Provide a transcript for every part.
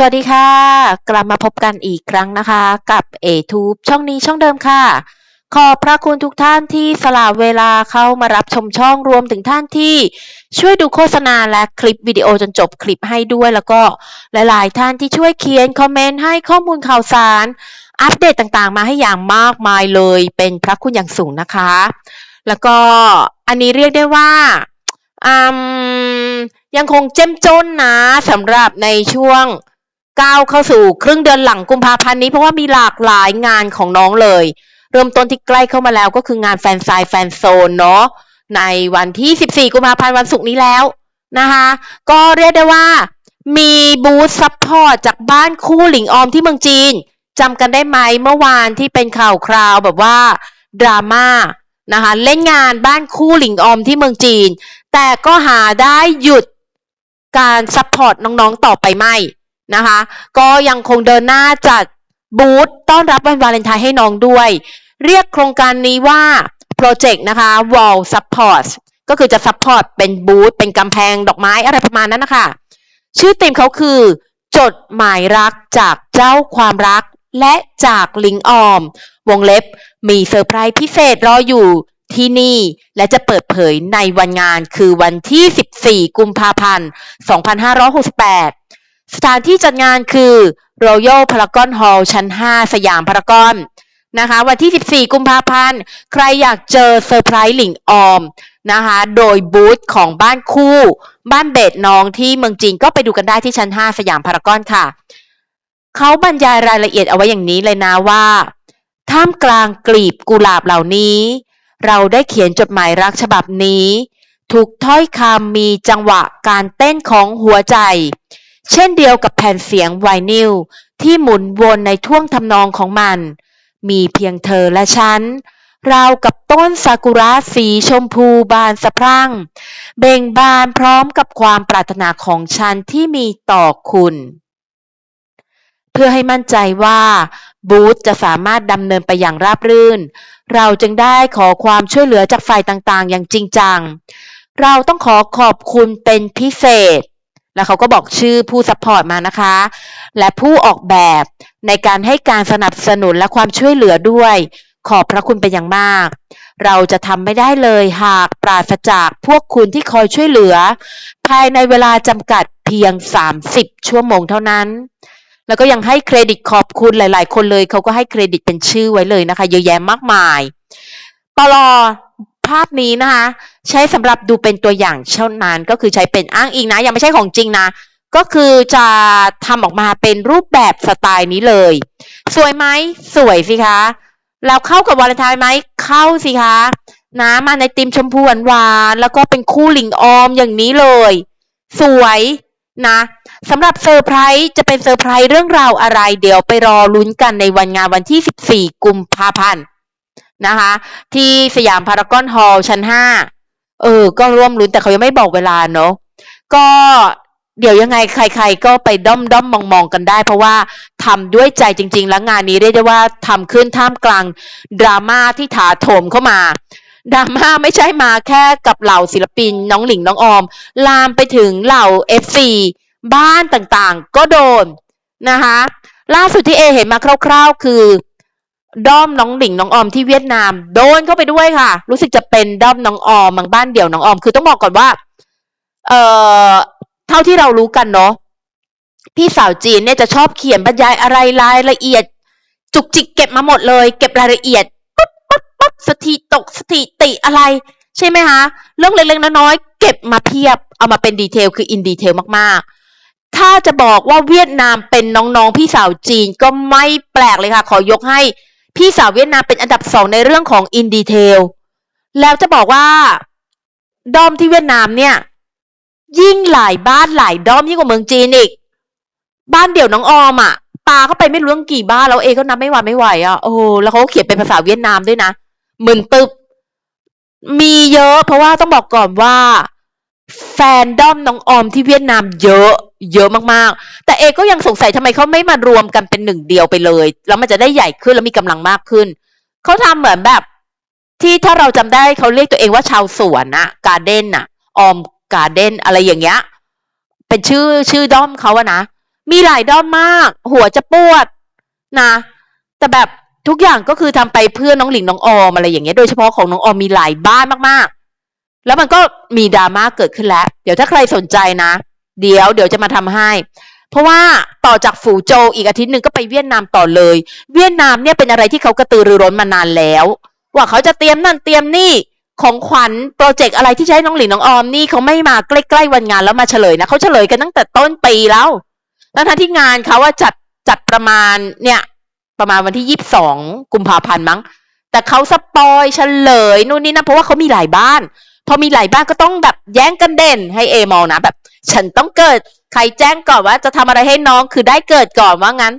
สวัสดีค่ะ กลับมาพบกันอีกครั้งนะคะ กับ a t u b e ช่องนี้ช่องเดิมค่ะ ขอบพระคุณทุกท่านที่สละเวลาเข้ามารับชมช่องรวมถึงท่านที่ช่วยดูโฆษณาและคลิปวิดีโอจนจบคลิปให้ด้วยแล้วก็หลาย ๆ ท่านที่ช่วยเขียนคอมเมนต์ให้ข้อมูลข่าวสาร อัปเดตต่างๆ มาให้อย่างมากมายเลย เป็นพระคุณอย่างสูงนะคะ แล้วก็อันนี้เรียกได้ว่าอืมยังคงเจ้มจนนะสำหรับในช่วง ก้าวเข้าสู่ครึ่งเดือนหลังกุมภาพันธ์นี้เพราะว่ามีหลากหลายงานของน้องเลย เริ่มต้นที่ใกล้เข้ามาแล้วก็คืองานแฟนไซแฟนโซนเนาะในวันที่ 14 กุมภาพันธ์วันศุกร์นี้แล้วนะคะ ก็เรียกได้ว่ามีบูธซัพพอร์ตจากบ้านคู่หลิงออมที่เมืองจีนจำกันได้ไหมเมื่อวานที่เป็นข่าวคราวแบบว่าดราม่านะคะเล่นงานบ้านคู่หลิงออมที่เมืองจีน แต่ก็หาได้หยุดการซัพพอร์ตน้องๆต่อไปไม่ นะคะ ก็ยังคงเดินหน้าจัดบูธต้อนรับวันวาเลนไทน์ให้น้องด้วย เรียกโครงการนี้ว่าโปรเจกต์นะคะ Wall Support ก็คือจะ support เป็นบูธเป็นกำแพงดอกไม้อะไรประมาณนั้นนะคะ ชื่อเต็มเขาคือ จดหมายรักจากเจ้าความรัก และจากลิงออม วงเล็บมีเซอร์ไพรส์พิเศษรออยู่ที่นี่ และจะเปิดเผยในวันงานคือวันที่ 14 กุมภาพันธ์ 2568 สถานที่จัดงานคือ Royal Paragon Hall ชั้น 5 สยามพารากอนนะคะวันที่ 14 กุมภาพันธ์ ใครอยากเจอเซอร์ไพรส์หลิงออมนะคะโดยบูธของบ้านคู่ บ้านเบดน้องที่เมืองจีนก็ไปดูกันได้ที่ชั้น 5 สยามพารากอนค่ะ เขาบรรยายรายละเอียดเอาไว้อย่างนี้เลยนะว่า ท่ามกลางกลีบกุหลาบเหล่านี้ เราได้เขียนจดหมายรักฉบับนี้ทุกถ้อยคำมีจังหวะการเต้นของหัวใจ เช่นเดียวกับแผ่นเสียงไวนิลที่หมุนวนในท่วงทำนองของมัน มีเพียงเธอและฉัน ราวกับต้นซากุระสีชมพูบานสะพรั่ง เบ่งบานพร้อมกับความปรารถนาของฉันที่มีต่อคุณ เพื่อให้มั่นใจว่าบูธจะสามารถดำเนินไปอย่างราบรื่น เราจึงได้ขอความช่วยเหลือจากฝ่ายต่างๆ อย่างจริงจัง เราต้องขอขอบคุณเป็นพิเศษ แล้วเขาก็บอกชื่อผู้ซัพพอร์ตมานะคะ และผู้ออกแบบในการให้การสนับสนุนและความช่วยเหลือด้วย ขอบพระคุณเป็นอย่างมาก เราจะทำไม่ได้เลยหากปราศจากพวกคุณที่คอยช่วยเหลือ ภายในเวลาจำกัดเพียง 30 ชั่วโมงเท่านั้น แล้วก็ยังให้เครดิตขอบคุณหลาย ๆ คนเลยเขาก็ให้เครดิตเป็นชื่อไว้เลยนะคะ เยอะแยะมากมายปลอภาพนี้นะคะ ใช้สำหรับดูเป็นตัวอย่างเท่านั้นก็คือใช้เป็นอ้างอิงนะ ยังไม่ใช่ของจริงนะ ก็คือจะทำออกมาเป็นรูปแบบสไตล์นี้เลย สวยไหมสวยสิคะแล้วเข้ากับวาเลนไทน์ไหมเข้าสิคะนะมาในติมชมพูหวานๆแล้วก็เป็นคู่หลิงออมอย่างนี้เลย สวยนะสำหรับเซอร์ไพรส์จะเป็นเซอร์ไพรส์เรื่องราวอะไร เดี๋ยวไปรอลุ้นกันในวันงานวันที่ 14 กุมภาพันธ์นะคะ ที่สยามพารากอนฮอลล์ชั้น 5 เออ ก็ร่วมลุ้นแต่เขายังไม่บอกเวลาเนาะก็เดี๋ยวยังไงใคร ๆ ก็ไปด้อมด้อมมองมองกันได้ เพราะว่าทำด้วยใจจริง ๆ แล้วงานนี้เรียกได้ว่าทำขึ้นท่ามกลางดราม่าที่ถาโถมเข้ามาดราม่าไม่ใช่มาแค่กับเหล่าศิลปินน้องหลิงน้องออม ลามไปถึงเหล่า FC บ้านต่างๆ ก็โดนนะคะ ล่าสุดที่เอเห็นมาคร่าว ๆ คือ ด้อมน้องหลิงน้องออมที่เวียดนาม โดนเข้าไปด้วยค่ะ รู้สึกจะเป็นด้อมน้องออมบางบ้านเดี่ยวน้องออม คือต้องบอกก่อนว่า เอ่อ เท่าที่เรารู้กันเนาะพี่สาวจีนเนี่ยจะชอบเขียนบรรยายอะไรรายละเอียด จุกจิกเก็บมาหมดเลย เก็บรายละเอียดปุ๊บปุ๊บปุ๊บสถิตกสถิติอะไร ใช่ไหมคะเรื่องเล็กๆน้อยๆเก็บมาเพียบเอามาเป็นดีเทลคืออินดีเทลมากๆถ้าจะบอกว่าเวียดนามเป็นน้องๆพี่สาวจีนก็ไม่แปลกเลยค่ะ ขอยกให้ พี่สาวเวียดนามเป็นอันดับสองในเรื่องของอินดีเทลแล้วจะบอกว่า ด้อมที่เวียดนามเนี่ย ยิ่งหลายบ้านหลายด้อมยิ่งกว่าเมืองจีนอีก บ้านเดี่ยวน้องออมอะปาเข้าไปไม่รู้ตั้งกี่บ้านแล้วเอก็นับไม่ไหวไม่ไหวอะโอ้แล้วเขาเขียนเป็นภาษาเวียดนามด้วยนะหมึนตึบมีเยอะ เพราะว่าต้องบอกก่อนว่า แฟนด้อมน้องออมที่เวียดนามเยอะ เยอะมากๆ แต่เอก็ยังสงสัยทำไมเขาไม่มารวมกันเป็นหนึ่งเดียวไปเลย แล้วมันจะได้ใหญ่ขึ้นแล้วมีกำลังมากขึ้น เขาทำเหมือนแบบ ที่ถ้าเราจำได้เขาเรียกตัวเองว่าชาวสวนอะการ์เด้นอะออมการ์เด้นอะไรอย่างเงี้ย เป็นชื่อชื่อด้อมเขาอะนะ มีหลายด้อมมาก หัวจะปวดนะ แต่แบบทุกอย่างก็คือทำไปเพื่อน้องหลิงน้องออมอะไรอย่างเงี้ย โดยเฉพาะของน้องออมมีหลายบ้านมากๆ แล้วมันก็มีดราม่าเกิดขึ้นแล้ว เดี๋ยวถ้าใครสนใจนะ เดี๋ยวเดี๋ยวจะมาทำให้ เพราะว่าต่อจากฝูโจอีกอาทิตย์หนึ่งก็ไปเวียดนามต่อเลย เวียดนามเนี่ยเป็นอะไรที่เขากระตือรือร้นมานานแล้ว ว่าเขาจะเตรียมนั่นเตรียมนี่ของขวัญโปรเจกต์อะไรที่จะให้น้องหลินน้องออมนี่เขาไม่มาใกล้ๆวันงานแล้วมาเฉลยนะเขาเฉลยกันตั้งแต่ต้นปีแล้วแล้วทั้งที่งานเขาว่าจัดจัดประมาณเนี่ยประมาณวันที่ยี่สิบสองกุมภาพันธ์มั้ง แต่เขาสปอยเฉลยนู่นนี่นะเพราะว่าเขามีหลายบ้าน พอมีหลายบ้านก็ต้องแบบแย่งกันเด่นให้เอมองนะแบบ ฉันต้องเกิดใครแจ้งก่อนว่าจะทำอะไรให้น้องคือได้เกิดก่อนว่างั้น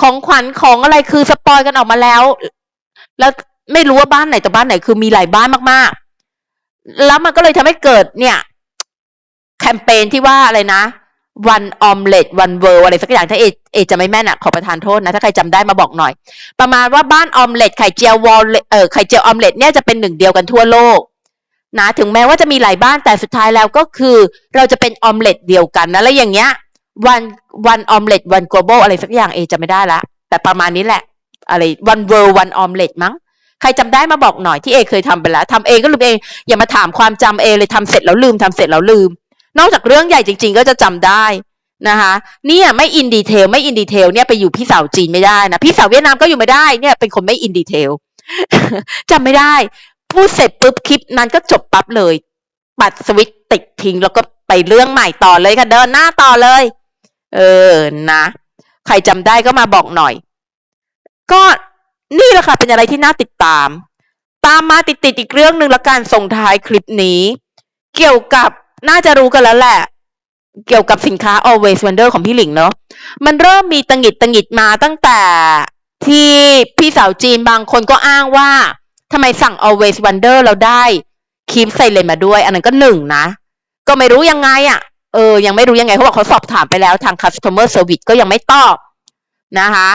ของขวัญของอะไรคือสปอยกันออกมาแล้ว แล้วไม่รู้ว่าบ้านไหนแต่บ้านไหนคือมีหลายบ้านมากๆ แล้วมันก็เลยทำให้เกิดเนี่ย แคมเปญที่ว่าอะไรนะวันออมเล็ตวันเวอร์อะไรสักอย่างถ้าเอเอจะไม่แม่นอะขอประทานโทษนะ ถ้าใครจำได้มาบอกหน่อย ประมาณว่าบ้านออมเล็ตไข่เจียววอลเออไข่เจียวออมเล็ตเนี่ยจะเป็นหนึ่งเดียวกันทั่วโลก นะถึงแม้ว่าจะมีหลายบ้านแต่สุดท้ายแล้วก็คือ เราจะเป็นออมเล็ตเดียวกันนะแล้วอย่างเงี้ยวันวันออมเล็ตวัน global อะไรสักอย่างเอจะไม่ได้ละ แต่ประมาณนี้แหละอะไรวันเวิร์วันออมเล็ตมั้งใครจำได้มาบอกหน่อยที่เอเคยทำไปแล้วทำเองก็ลืมเอง อย่ามาถามความจำเอเลยทำเสร็จแล้วลืมทำเสร็จแล้วลืม นอกจากเรื่องใหญ่จริง ๆ ก็จะจำได้นะคะเนี่ยไม่อินดีเทลไม่อินดีเทลเนี่ยไปอยู่พี่สาวจีนไม่ได้นะพี่สาวเวียดนามก็อยู่ไม่ได้เนี่ยเป็นคนไม่อินดีเทลจำไม่ได้ พูดเสร็จปุ๊บคลิปนั้นก็จบปั๊บเลย ปัดสวิตติดทิ้งแล้วก็ไปเรื่องใหม่ต่อเลยค่ะเดินหน้าต่อเลย เออนะ ใครจำได้ก็มาบอกหน่อย ก็นี่แหละค่ะเป็นอะไรที่น่าติดตาม ตามมาติดติดอีกเรื่องหนึ่งละกันส่งท้ายคลิปนี้ เกี่ยวกับน่าจะรู้กันแล้วแหละ เกี่ยวกับสินค้า always wonder ของพี่หลิงเนาะมันเริ่มมีตังหิดตังหิดมาตั้งแต่ที่พี่สาวจีนบางคนก็อ้างว่า ทำไมสั่ง always wonder เราได้คีมไซเลนมาด้วย อันนั้นก็หนึ่งนะ ก็ไม่รู้ยังไงอะ่ะ เออ ยังไม่รู้ยังไงเขาบอกเขาสอบถามไปแล้วทาง customer service ก็ยังไม่ตอบนะคะ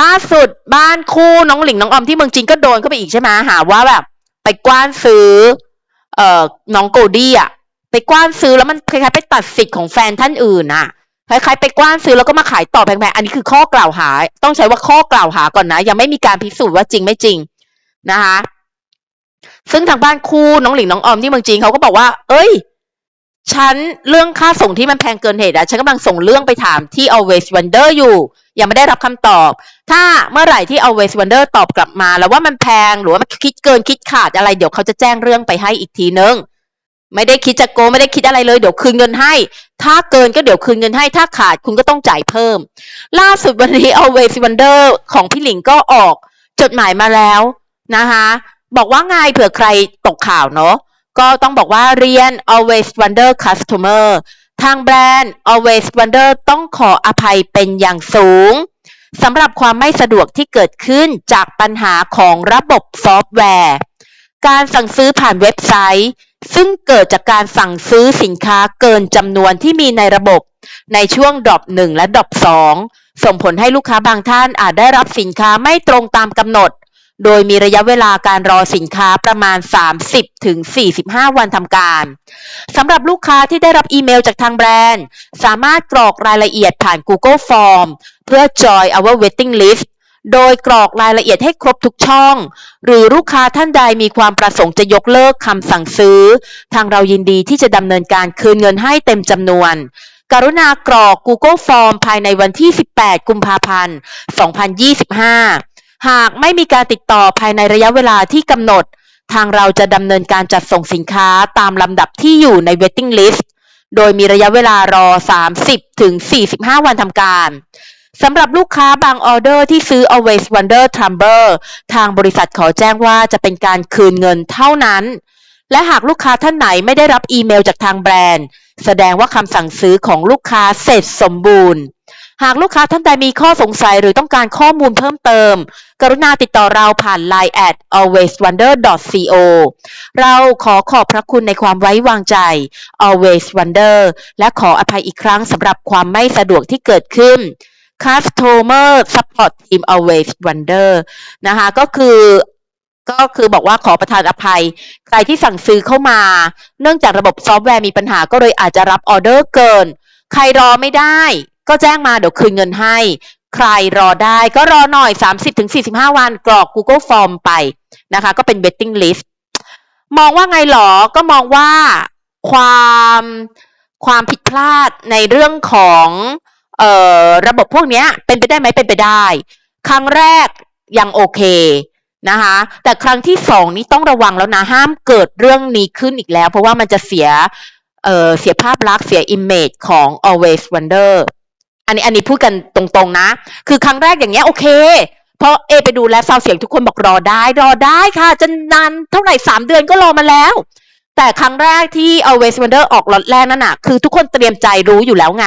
ล่าสุดบ้านคู่น้องหลิงน้องออมที่เมืองจีนก็โดนเข้าไปอีกใช่ไหมหาว่าแบบไปกว้านซื้อ เอ่อน้องโกดี้อะ ไปกว้านซื้อแล้วมันคล้ายๆไปตัดสิทธิ์ของแฟนท่านอื่นอะคล้ายๆไปกว้านซื้อแล้วก็มาขายต่อแพงๆ อันนี้คือข้อกล่าวหา ต้องใช้ว่าข้อกล่าวหาก่อนนะ ยังไม่มีการพิสูจน์ว่าจริงไม่จริง นะคะซึ่งทางบ้านคู่น้องหลิงน้องออมที่เมืองจีนเขาก็บอกว่า เอ้ย ฉันเรื่องค่าส่งที่มันแพงเกินเหตุอะฉันกำลังส่งเรื่องไปถามที่ always wonder อยู่ ยังไม่ได้รับคำตอบ ถ้าเมื่อไหร่ที่ always wonder ตอบกลับมา แล้วว่ามันแพงหรือว่ามันคิดเกินคิดขาดอะไร เดี๋ยวเขาจะแจ้งเรื่องไปให้อีกทีนึงไม่ได้คิดจะโกงไม่ได้คิดอะไรเลย เดี๋ยวคืนเงินให้ ถ้าเกินก็เดี๋ยวคืนเงินให้ ถ้าขาดคุณก็ต้องจ่ายเพิ่ม ล่าสุดวันนี้ always wonder ของพี่หลิงก็ออก จดหมายมาแล้ว นะคะบอกว่าไงเผื่อใครตกข่าวเนาะก็ต้องบอกว่าเรียน always wonder customer ทางแบรนด์ always wonder ต้องขออภัยเป็นอย่างสูงสำหรับความไม่สะดวกที่เกิดขึ้นจากปัญหาของระบบซอฟต์แวร์ การสั่งซื้อผ่านเว็บไซต์ ซึ่งเกิดจากการสั่งซื้อสินค้าเกินจำนวนที่มีในระบบ ในช่วงดรอป1และดรอป2ส่งผลให้ลูกค้าบางท่านอาจได้รับสินค้าไม่ตรงตามกำหนด โดยมีระยะเวลาการรอสินค้าประมาณ 30ถึง45 วันทำการสำหรับลูกค้าที่ได้รับอีเมลจากทางแบรนด์ สามารถกรอกรายละเอียดผ่าน Google Form เพื่อ join our waiting list โดยกรอกรายละเอียดให้ครบทุกช่อง หรือลูกค้าท่านใดมีความประสงค์จะยกเลิกคำสั่งซื้อ ทางเรายินดีที่จะดำเนินการคืนเงินให้เต็มจำนวน กรุณากรอก Google Form ภายในวันที่ 18 กุมภาพันธ์ 2025 หากไม่มีการติดต่อภายในระยะเวลาที่กำหนด ทางเราจะดำเนินการจัดส่งสินค้าตามลำดับที่อยู่ใน waiting list โดยมีระยะเวลารอ 30 ถึง 45 วันทำการสำหรับลูกค้าบางออเดอร์ที่ซื้อ always wonder Trumber ทางบริษัทขอแจ้งว่าจะเป็นการคืนเงินเท่านั้น และหากลูกค้าท่านไหนไม่ได้รับอีเมลจากทางแบรนด์ แสดงว่าคำสั่งซื้อของลูกค้าเสร็จสมบูรณ์ หากลูกค้าท่านใดมีข้อสงสัยหรือต้องการข้อมูลเพิ่มเติม กรุณาติดต่อเราผ่าน line at alwayswonder.co เราขอขอบพระคุณในความไว้วางใจ always wonder และขออภัยอีกครั้งสำหรับความไม่สะดวกที่เกิดขึ้น customer support team always wonder นะคะก็คือก็คือบอกว่าขอประทานอภัย ใครที่สั่งซื้อเข้ามา เนื่องจากระบบซอฟต์แวร์มีปัญหาก็เลยอาจจะรับออเดอร์เกิน ใครรอไม่ได้ ก็แจ้งมาเดี๋ยวคืนเงินให้ ใครรอได้ก็รอหน่อย 30-45 วันกรอก Google Form ไปนะคะ ก็เป็น waiting list มองว่าไงหรอ ก็มองว่าความความผิดพลาดในเรื่องของเอ่อระบบพวกนี้เป็นไปได้ไหมเป็นไปได้ ครั้งแรกยังโอเคนะคะแต่ครั้งที่สองนี้ต้องระวังแล้วนะห้ามเกิดเรื่องนี้ขึ้นอีกแล้ว เพราะว่ามันจะเสียเอ่อเสียภาพลักษณ์เสีย image ของ always wonder อันนี้อันนี้พูดกันตรงๆนะ คือครั้งแรกอย่างเงี้ยโอเค เพราะเอไปดูแลซาวเสียงทุกคนบอกรอได้ รอได้ค่ะ จะนานเท่าไหร่สามเดือนก็รอมาแล้ว แต่ครั้งแรกที่ always wonder ออกล็อตแรกนั่นน่ะ คือทุกคนเตรียมใจรู้อยู่แล้วไง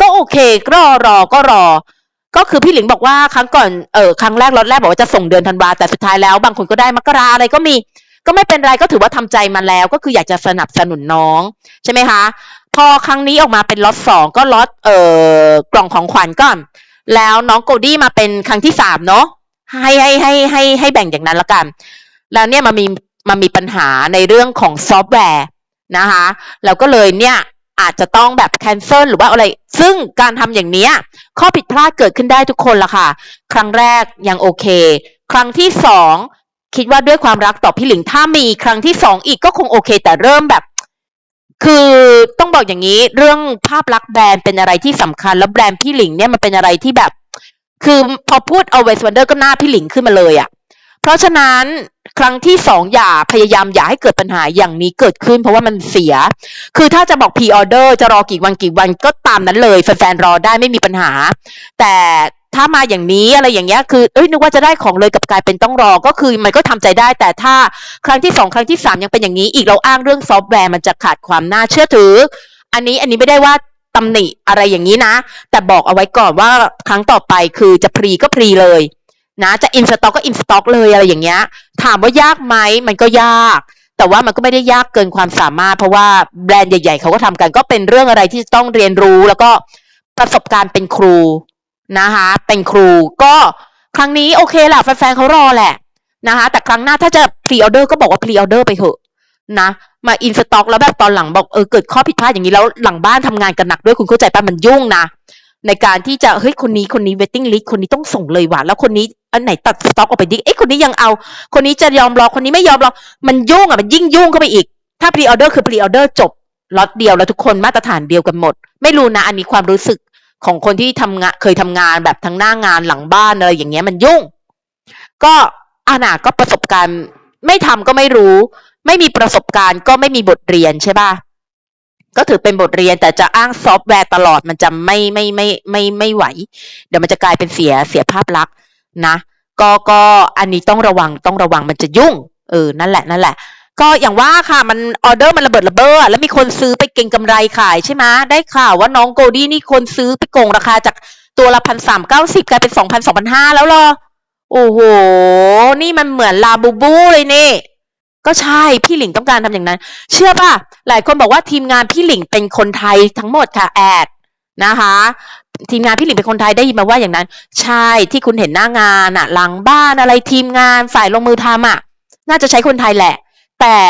ก็โอเคก็รอรอก็รอ ก็คือพี่หลิงบอกว่าครั้งก่อนเออครั้งแรกล็อตแรกบอกว่าจะส่งเดือนธันวาแต่สุดท้ายแล้ว บางคนก็ได้มกราอะไรก็มี ก็ไม่เป็นไรก็ถือว่าทำใจมาแล้ว ก็คืออยากจะสนับสนุนน้องใช่ไหมคะ พอครั้งนี้ออกมาเป็นล็อตสองก็ล็อตเอ่อกล่องของขวัญก่อน แล้วน้องโกดี้มาเป็นครั้งที่สามเนาะให้ให้ให้ให้ให้แบ่งอย่างนั้นละกัน แล้วเนี่ยมันมีมันมีปัญหาในเรื่องของซอฟต์แวร์นะคะแล้วก็เลยเนี่ยอาจจะต้องแบบ cancel หรือว่าอะไร ซึ่งการทำอย่างเนี้ยข้อผิดพลาดเกิดขึ้นได้ทุกคนละค่ะ ครั้งแรกยังโอเค ครั้งที่สองคิดว่าด้วยความรักต่อพี่หลิงถ้ามีครั้งที่สองอีกก็คงโอเค แต่เริ่มแบบ คือต้องบอกอย่างนี้เรื่องภาพลักษณ์แบรนด์เป็นอะไรที่สำคัญ แล้วแบรนด์พี่หลิงเนี่ยมันเป็นอะไรที่แบบ คือพอพูด always wonder ก็หน้าพี่หลิงขึ้นมาเลยอะ่ะ เพราะฉะนั้นครั้งที่สองอย่าพยายามอย่าให้เกิดปัญหาอย่างนี้เกิดขึ้น เพราะว่ามันเสีย คือถ้าจะบอก pre order จะรอกี่วันกี่วันก็ตามนั้นเลยแฟนๆรอได้ไม่มีปัญหา แต่ ถ้ามาอย่างนี้อะไรอย่างเงี้ยคือเอ้ยนึกว่าจะได้ของเลยกับกลายเป็นต้องรอ ก็คือมันก็ทำใจได้ แต่ถ้าครั้งที่สองครั้งที่สามยังเป็นอย่างนี้ อีกเราอ้างเรื่องซอฟต์แวร์มันจะขาดความน่าเชื่อถือ อันนี้อันนี้ไม่ได้ว่าตำหนิอะไรอย่างนี้นะ แต่บอกเอาไว้ก่อนว่าครั้งต่อไปคือจะพรีก็พรีเลยนะจะอินสต็อกก็อินสต็อกเลยอะไรอย่างเงี้ย ถามว่ายากไหมมันก็ยาก แต่ว่ามันก็ไม่ได้ยากเกินความสามารถ เพราะว่าแบรนด์ใหญ่ ๆเขาก็ทำกันก็เป็นเรื่องอะไรที่ต้องเรียนรู้แล้วก็ประสบการณ์เป็นครู นะคะ เป็นครูก็ครั้งนี้โอเคแหละแฟนๆเขารอแหละนะคะ แต่ครั้งหน้าถ้าจะพรีออเดอร์ก็บอกว่าพรีออเดอร์ไปเถอะนะมาอินสต็อกแล้วแบบตอนหลังบอกเออเกิดข้อผิดพลาดอย่างนี้แล้วหลังบ้านทำงานกันหนักด้วยคุณเข้าใจป่ะมันยุ่งนะในการที่จะเฮ้ยคนนี้คนนี้ waiting list คนนี้ต้องส่งเลยว่ะแล้วคนนี้อันไหนตัดสต็อกออกไปดิเอ้คนนี้ยังเอา คนนี้จะยอมรอคนนี้ไม่ยอมรอมันยุ่งอะมันยิ่งยุ่งเข้าไปอีก ถ้า pre order คือ pre order จบล็อตเดียวแล้วทุกคนมาตรฐานเดียวกันหมด ไม่รู้นะอันนี้ความรู้สึก ของคนที่ทำงานเคยทำงานแบบทั้งหน้างานหลังบ้านอะไรอย่างเงี้ยมันยุ่ง ก็อานาก็ประสบการณ์ไม่ทำก็ไม่รู้ ไม่มีประสบการณ์ก็ไม่มีบทเรียนใช่ป่ะก็ถือเป็นบทเรียนแต่จะอ้างซอฟต์แวร์ตลอดมันจะไม่ไม่ไม่ไม่ไม่ไหว เดี๋ยวมันจะกลายเป็นเสียเสียภาพลักษณ์นะ ก็ก็อันนี้ต้องระวังต้องระวังมันจะยุ่ง เออนั่นแหละนั่นแหละ ก็อย่างว่าค่ะมันออเดอร์มันระเบิดระเบ้อแล้วมีคนซื้อไปเก็งกำไรขายใช่ไหมได้ข่าวว่าน้องโกดี้นี่คนซื้อไปโกงราคาจากตัวละพันสามเก้าสิบกลายเป็นสองพันสองพันห้าแล้วเหรอ โอ้โห นี่มันเหมือนลาบูบูเลยนี่ก็ใช่พี่หลิงต้องการทำอย่างนั้น เชื่อป่ะ หลายคนบอกว่าทีมงานพี่หลิงเป็นคนไทยทั้งหมดค่ะแอดนะคะ ทีมงานพี่หลิงเป็นคนไทยได้ยินมาว่าอย่างนั้น ใช่ที่คุณเห็นหน้างานอะหลังบ้านอะไรทีมงานฝ่ายลงมือทำอะน่าจะใช้คนไทยแหละ แต่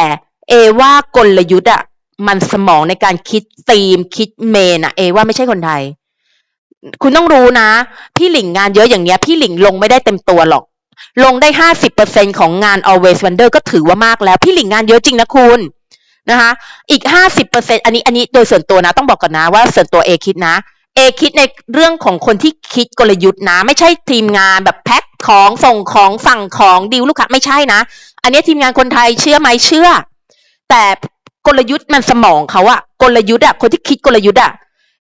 เอว่ากลยุทธ์อะมันสมองในการคิดธีมคิดเมนอะเอว่าไม่ใช่คนไทย คุณต้องรู้นะ พี่หลิงงานเยอะอย่างเงี้ย พี่หลิงลงไม่ได้เต็มตัวหรอก ลงได้ห้าสิบเปอร์เซ็นของงาน always wonder ก็ถือว่ามากแล้ว พี่หลิงงานเยอะจริงนะคุณนะคะ อีกห้าสิบเปอร์เซ็นอันนี้อันนี้โดยส่วนตัวนะ ต้องบอกก่อนนะว่าส่วนตัวเอคิดนะ เอคิดในเรื่องของคนที่คิดกลยุทธ์นะ ไม่ใช่ทีมงานแบบแพ็คของส่งของสั่งของดีลลูกค้าไม่ใช่นะ อันนี้ทีมงานคนไทยเชื่อไหมเชื่อ แต่กลยุทธ์มันสมองเขาอะกลยุทธ์อะคนที่คิดกลยุทธ์อะ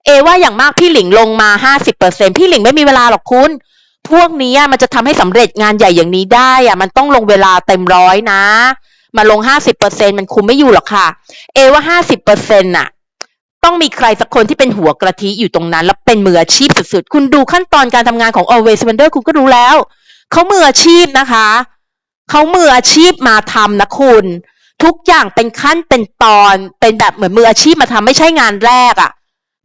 เอว่าอย่างมากพี่หลิงลงมาห้าสิบเปอร์เซ็นพี่หลิงไม่มีเวลาหรอกคุณ พวกนี้มันจะทำให้สำเร็จงานใหญ่อย่างนี้ได้อะมันต้องลงเวลาเต็มร้อยนะ มาลงห้าสิบเปอร์เซ็นมันคุมไม่อยู่หรอกค่ะ เอว่าห้าสิบเปอร์เซ็นต์น่ะ ต้องมีใครสักคนที่เป็นหัวกระทิอยู่ตรงนั้น แล้วเป็นมืออาชีพสุดๆ คุณดูขั้นตอนการทำงานของ Always Wonder คุณก็รู้แล้ว เขามืออาชีพนะคะ เขามืออาชีพมาทำนะคุณ ทุกอย่างเป็นขั้นเป็นตอน เป็นแบบเหมือนมืออาชีพมาทำไม่ใช่งานแรกอะ่ะ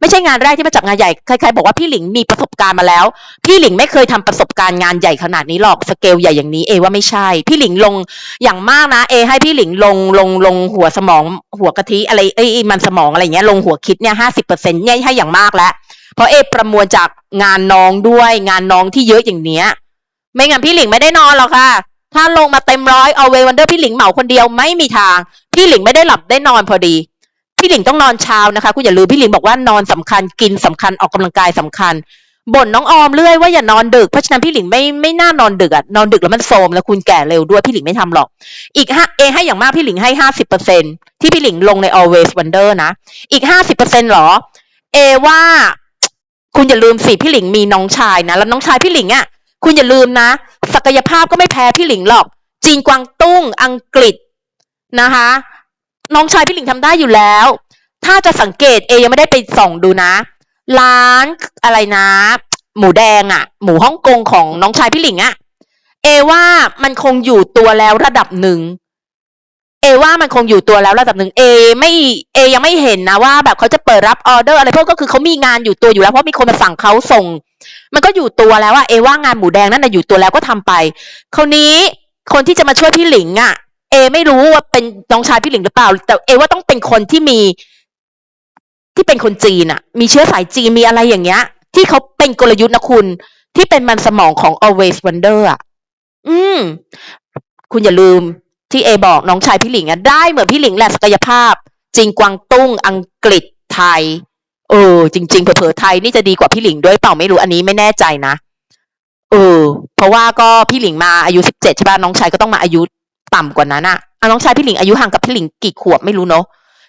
ไม่ใช่งานแรกที่มาจากงานใหญ่ ใครๆบอกว่าพี่หลิงมีประสบการณ์มาแล้ว พี่หลิงไม่เคยทำประสบการณ์งานใหญ่ขนาดนี้หรอก สเกลใหญ่อย่างนี้เอว่าไม่ใช่ พี่หลิงลงอย่างมากนะ เอ ให้พี่หลิงลงลงลงหัวสมอง หัวกะทิอะไรเอ้ยมันสมองอะไรเงี้ยลงหัวคิดเนี่ยห้าสิบเปอร์เซ็นต์เนี่ยให้อย่างมากแล้ว เพราะเอประมวลจากงานน้องด้วยงานน้องที่เยอะอย่างเนี้ย ไม่งั้นพี่หลิงไม่ได้นอนหรอกค่ะถ้าลงมาเต็มร้อยเอาเววันเดอร์พี่หลิงเหมาคนเดียวไม่มีทาง พี่หลิงไม่ได้หลับได้นอนพอดี พี่หลิงต้องนอนเช้านะคะคุณอย่าลืมพี่หลิงบอกว่านอนสำคัญกินสำคัญออกกำลังกายสำคัญบ่นน้องออมเรื่อยว่าอย่านอนดึกเพราะฉะนั้นพี่หลิงไม่ไม่น่านอนดึกอะนอนดึกแล้วมันโทรมแล้วคุณแก่เร็วด้วยพี่หลิงไม่ทำหรอก อีกห้าเอให้อย่างมากพี่หลิงให้ห้าสิบเปอร์เซ็นที่พี่หลิงลงใน always wonder นะอีกห้าสิบเปอร์เซ็นหรอ เอว่าคุณอย่าลืมสิพี่หลิงมีน้องชายนะแล้วน้องชายพี่หลิงอะคุณอย่าลืมนะ ศักยภาพก็ไม่แพ้พี่หลิงหรอก จีนกวางตุ้งอังกฤษนะคะ น้องชายพี่หลิงทำได้อยู่แล้ว ถ้าจะสังเกตเอยังไม่ได้ไปส่องดูนะ ร้านอะไรนะ หมูแดงอะ่ะ หมูฮ่องกงของน้องชายพี่หลิงอะ่ะ เอว่ามันคงอยู่ตัวแล้วระดับหนึ่งเอว่ามันคงอยู่ตัวแล้วระดับหนึ่งเอไม่เอยังไม่เห็นนะว่า แบบเขาจะเปิดรับออเดอร์อะไรพวกก็คือเขามีงานอยู่ตัวอยู่แล้วเพราะมีคนมาสั่งเขาส่ง มันก็อยู่ตัวแล้วว่าเอว่างานหมูแดงนั่นน่ะอยู่ตัวแล้วก็ทำไป คราวนี้คนที่จะมาช่วยพี่หลิงอะ เอ ไม่รู้ว่าเป็นน้องชายพี่หลิงหรือเปล่า แต่เอว่าต้องเป็นคนที่มีที่เป็นคนจีนอะมีเชื้อสายจีนมีอะไรอย่างเงี้ย ที่เขาเป็นกลยุทธ์นะคุณ ที่เป็นมันสมองของ always wonder อะอืม คุณอย่าลืมที่เอบอกน้องชายพี่หลิงอะได้เหมือนพี่หลิงแหละศักยภาพจริงกวางตุ้ง อังกฤษไทย เออ จริง ๆ เผลอๆไทยนี่จะดีกว่าพี่หลิงด้วยเปล่าไม่รู้อันนี้ไม่แน่ใจนะเออ เพราะว่าก็พี่หลิงมาอายุสิบเจ็ดใช่ป่ะน้องชายก็ต้องมาอายุ ต่ำกว่านั้นอะอะน้องชายพี่หลิงอายุห่างกับพี่หลิงกี่ขวบไม่รู้เนาะ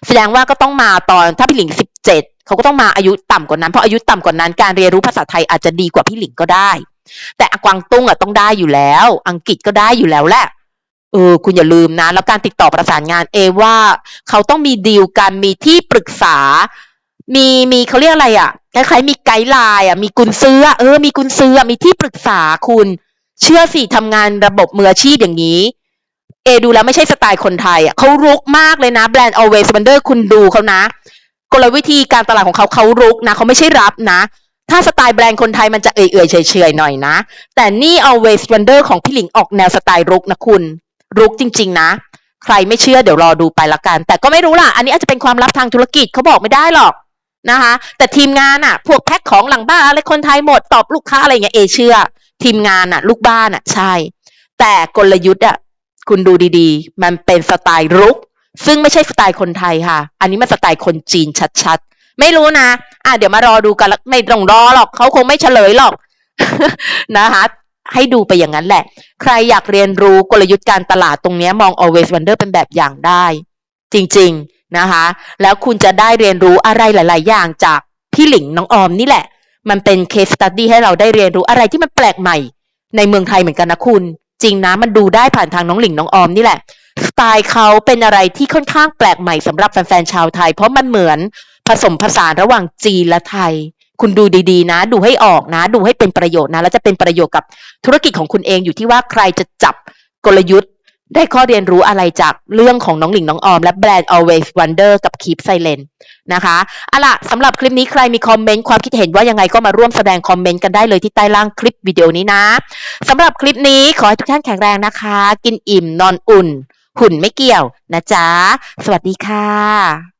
แสดงว่าก็ต้องมาตอนถ้าพี่หลิงสิบเจ็ดเขาก็ต้องมาอายุต่ำกว่านั้นเพราะอายุต่ำกว่านั้นการเรียนรู้ภาษาไทยอาจจะดีกว่าพี่หลิงก็ได้ แต่กวางตุ้งอะต้องได้อยู่แล้ว อังกฤษก็ได้อยู่แล้วแหละเออคุณอย่าลืมนะ แล้วการติดต่อประสานงานเอว่าเขาต้องมีดีลกันมีที่ปรึกษา มีมีเขาเรียกอะไรอะคล้ายๆมีไกด์ไลน์อะมีกุนซื้อเออมีกุนซื้อมีที่ปรึกษาคุณ เชื่อสิทำงานระบบมืออาชีพอย่างนี้ เอดูแล้วไม่ใช่สไตล์คนไทยอะเขารุกมากเลยนะแบรนด์ always wonder คุณดูเขานะกลวิธีการตลาดของเขาเขารุกนะเขาไม่ใช่รับนะ ถ้าสไตล์แบรนด์คนไทยมันจะเอื่อยๆเฉยๆหน่อยนะ แต่นี่ always wonder ของพี่หลิงออกแนวสไตล์รุกนะคุณ รุกจริง ๆ นะ ใครไม่เชื่อเดี๋ยวรอดูไปละกัน แต่ก็ไม่รู้ล่ะ อันนี้อาจจะเป็นความลับทางธุรกิจเขาบอกไม่ได้หรอกนะคะ แต่ทีมงานอะพวกแพ็คของหลังบ้านอะไรคนไทยหมดตอบลูกค้าอะไรอย่างเงี้ยเอเชื่อ ทีมงานอะลูกบ้านอะใช่ แต่กลยุทธ์อะ คุณดูดีๆ มันเป็นสไตล์รุก ซึ่งไม่ใช่สไตล์คนไทยค่ะ อันนี้มันสไตล์คนจีนชัดๆ ไม่รู้นะ อะเดี๋ยวมารอดูกันไม่ต้องรอหรอกเขาคงไม่เฉลยหรอกนะคะให้ดูไปอย่างนั้นแหละ ใครอยากเรียนรู้กลยุทธ์การตลาดตรงนี้มอง always wonder เป็นแบบอย่างได้ จริงๆนะคะ แล้วคุณจะได้เรียนรู้อะไรหลาย ๆ อย่างจากพี่หลิงน้องออมนี่แหละ มันเป็น case study ให้เราได้เรียนรู้อะไรที่มันแปลกใหม่ ในเมืองไทยเหมือนกันนะคุณ จริงนะ มันดูได้ผ่านทางน้องหลิงน้องออมนี่แหละ สไตล์เขาเป็นอะไรที่ค่อนข้างแปลกใหม่สำหรับแฟนๆชาวไทย เพราะมันเหมือนผสมผสานระหว่างจีนและไทย คุณดูดีๆ นะ ดูให้ออกนะ ดูให้เป็นประโยชน์นะ แล้วจะเป็นประโยชน์กับธุรกิจของคุณเองอยู่ที่ว่าใครจะจับกลยุทธ์ ได้ข้อเรียนรู้อะไรจากเรื่องของน้องหลิงน้องออม และแบรนด์ always wonder กับ keep silent นะคะอะล่ะสำหรับคลิปนี้ใครมีคอมเมนต์ความคิดเห็นว่ายังไงก็มาร่วมแสดงคอมเมนต์กันได้เลยที่ใต้ล่างคลิปวิดีโอนี้นะสำหรับคลิปนี้ขอให้ทุกท่านแข็งแรงนะคะ กินอิ่มนอนอุ่น หุ่นไม่เกี่ยวนะจ๊ะ สวัสดีค่ะ